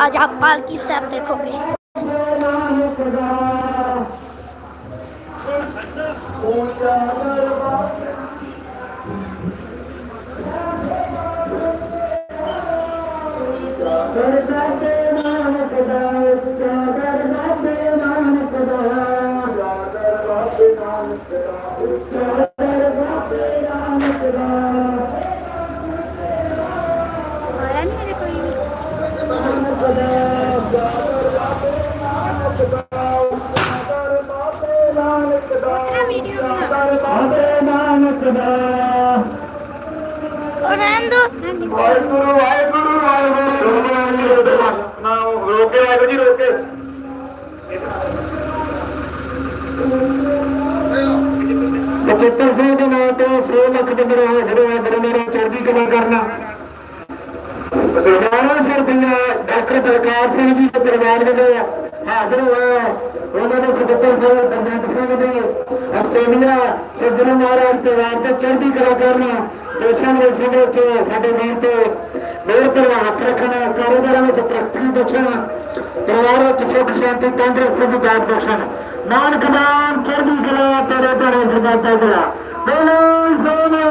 आज आप पालकी से देखोगे Thank you. ਰਹਿਣ ਦੋ। ਵਾਹਿਗੁਰੂ ਵਾਹਿਗੁਰੂ ਵਾਹਿਗੁਰੂ। ਨਾ ਰੋਕੇ ਵਾਹਿਗੁਰੂ ਜੀ ਰੋਕੇ। ਜਗਤਰ ਸਿੰਘ ਦੇ ਨਾਂ ਤੇ 6 ਲੱਖ ਦੇ ਮੇਰੇ ਹਾਜ਼ਰ ਹੋਏ ਮੇਰੇ ਮੇਰੇ ਚੜ੍ਹਦੀ ਕਲਾ ਕਰਨਾ। ਸਰਦਾਰਾਂ ਸਰਦੀਆਂ ਡਾਕਟਰ ਬਲਕਾਰ ਸਿੰਘ ਜੀ ਦੇ ਪਰਿਵਾਰ ਦੇ ਹਾਜ਼ਰ ਹੋਏ ਉਹਨਾਂ ਦੇ ਜਗਤਰ ਸਿੰਘ ਆਸਟ੍ਰੇਲੀਆ ਸੱਜਣ ਮਹਾਰਾਜ ਪਰਿਵਾਰ ਤੇ ਚੜ੍ਹਦੀ ਕਲਾ ਕਰਨਾ ਦੇਸ਼ਾਂ ਦੇ ਦੇ ਵਿੱਚ ਸਾਡੇ ਵੀਰ ਤੇ ਮੇਰ ਪਰ ਹੱਥ ਰੱਖਣਾ, ਕਾਰੋਬਾਰਾਂ ਵਿੱਚ ਤਰੱਕੀ ਬਖਸ਼ਣ, ਪਰਿਵਾਰ ਵਿੱਚ ਸੁੱਖ, ਸ਼ਾਂਤੀ, ਤੰਦਰੁਸਤੀ ਦੀ ਦਾਤ ਬਖਸ਼ਣ। ਨਾਨਕ ਨਾਮ, ਚੜ੍ਹਦੀ ਕਲਾ, ਤੇਰੇ ਤੇਰੇ ਜਗਾਤਾ ਗਿਆ ਬੋਲੋ, ਸੋਨਾ।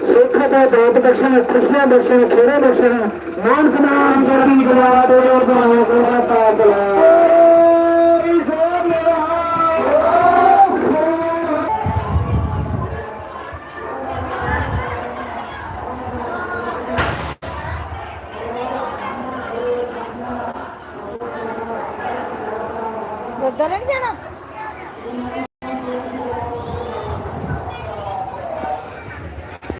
ਸੁੱਖਾਂ ਦਾ ਦਾਤ ਬਖਸ਼ਣ ਖੁਸ਼ੀਆਂ ਬਖਸ਼ਣ ਖੇੜੇ ਬਖਸ਼ਣ ਨਾਨਕ ਨਾਮ ਜਪੀ ਗੁਲਾਬ ਦੇ ਜੋਰ ਦੁਆਇਆ ਕਰਦਾ ਤਾਕਲਾ ਉਧਰ ਨਹੀਂ ਜਾਣਾ?